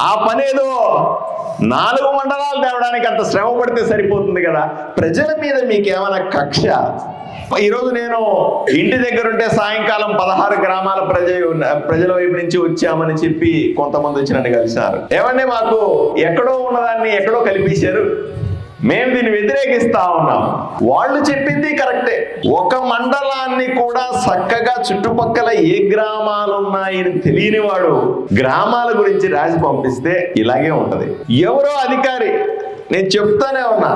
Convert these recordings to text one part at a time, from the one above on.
ఆ పనేదో నాలుగు మండలాలు తేవడానికి అంత శ్రమ పడితే సరిపోతుంది కదా. ప్రజల మీద మీకేమైనా కక్ష? ఈరోజు నేను ఇంటి దగ్గర ఉంటే సాయంకాలం పదహారు గ్రామాల ప్రజ ప్రజల వైపు నుంచి వచ్చామని చెప్పి కొంతమంది వచ్చి నన్ను కలిసినారు మాకు ఎక్కడో ఉన్నదాన్ని ఎక్కడో కలిపేశారు? మేము దీన్ని వ్యతిరేకిస్తా ఉన్నాం. వాళ్ళు చెప్పింది కరెక్టే. ఒక మండలాన్ని కూడా చక్కగా చుట్టుపక్కల ఏ గ్రామాలు ఉన్నాయని తెలియని వాడు గ్రామాల గురించి రాసి పంపిస్తే ఇలాగే ఉంటది. ఎవరో అధికారి నేను చెప్తానే ఉన్నా.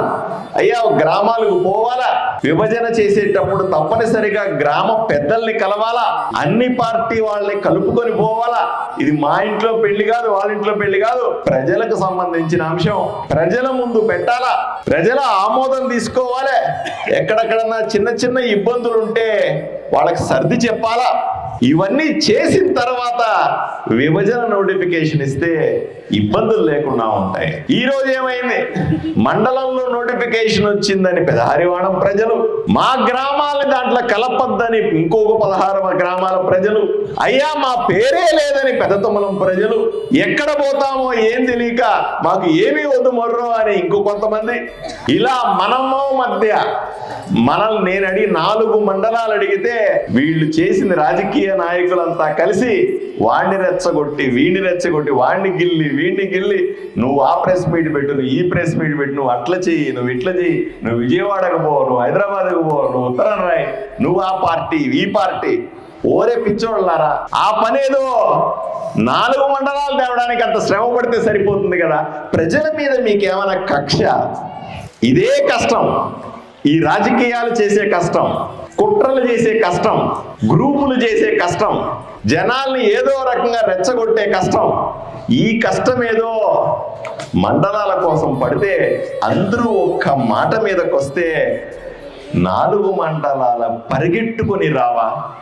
అయ్యా గ్రామాలకు పోవాలా? విభజన చేసేటప్పుడు తప్పనిసరిగా గ్రామ పెద్దల్ని కలవాలా? అన్ని పార్టీ వాళ్ళని కలుపుకొని పోవాలా? ఇది మా ఇంట్లో పెళ్ళి కాదు వాళ్ళ ఇంట్లో పెళ్ళి కాదు. ప్రజలకు సంబంధించిన అంశం. ప్రజల ముందు పెట్టాలా? ప్రజల ఆమోదం తీసుకోవాలి. ఎక్కడెక్కడన్నా చిన్న చిన్న ఇబ్బందులు ఉంటే వాళ్ళకి సర్ది చెప్పాలా? ఇవన్నీ చేసిన తర్వాత విభజన నోటిఫికేషన్ ఇస్తే ఇబ్బందులు లేకుండా ఉంటాయి. ఈ రోజు ఏమైంది? మండలంలో నోటిఫికేషన్ వచ్చిందని పెదహరివాణం ప్రజలు మా గ్రామాలని దాంట్లో కలపద్దని ఇంకొక పదహారు గ్రామాల ప్రజలు అయ్యా మా పేరే లేదని పెదతొమ్మలం ప్రజలు ఎక్కడ పోతామో ఏం తెలియక మాకు ఏమీ వద్దు మొర్రో అని ఇంకో కొంతమంది. ఇలా మనమో మధ్య మనల్ని నేను అడిగి నాలుగు మండలాలు అడిగితే వీళ్ళు చేసింది రాజకీయ నాయకులంతా కలిసి వాడిని రెచ్చగొట్టి వీడిని రెచ్చగొట్టి వాడిని గిల్లి వీడిని గిల్లి నువ్వు ఆ ప్రెస్ మీట్ పెట్టు నువ్వు ఈ ప్రెస్ మీట్ పెట్టు నువ్వు అట్లా చెయ్యి నువ్వు ఇట్లా చెయ్యి నువ్వు విజయవాడకు పో నువ్వు హైదరాబాద్కు పో నువ్వు ఉత్తరం రాయి నువ్వు ఆ పార్టీ ఈ పార్టీ. ఓరే పిచ్చోళ్ళారా ఆ పనేదో నాలుగు మండలాలు తేవడానికి అంత శ్రమ పడితే సరిపోతుంది కదా. ప్రజల మీద మీకేమైనా కక్ష? ఇదే కష్టం. ఈ రాజకీయాలు చేసే కష్టం. కుట్రలు చేసే కష్టం గ్రూపులు చేసే కష్టం జనాల్ని ఏదో రకంగా రెచ్చగొట్టే కష్టం. ఈ కష్టం ఏదో మండలాల కోసం పడితే అందరూ ఒక్క మాట మీదకొస్తే నాలుగు మండలాల పరిగెట్టుకొని రావా?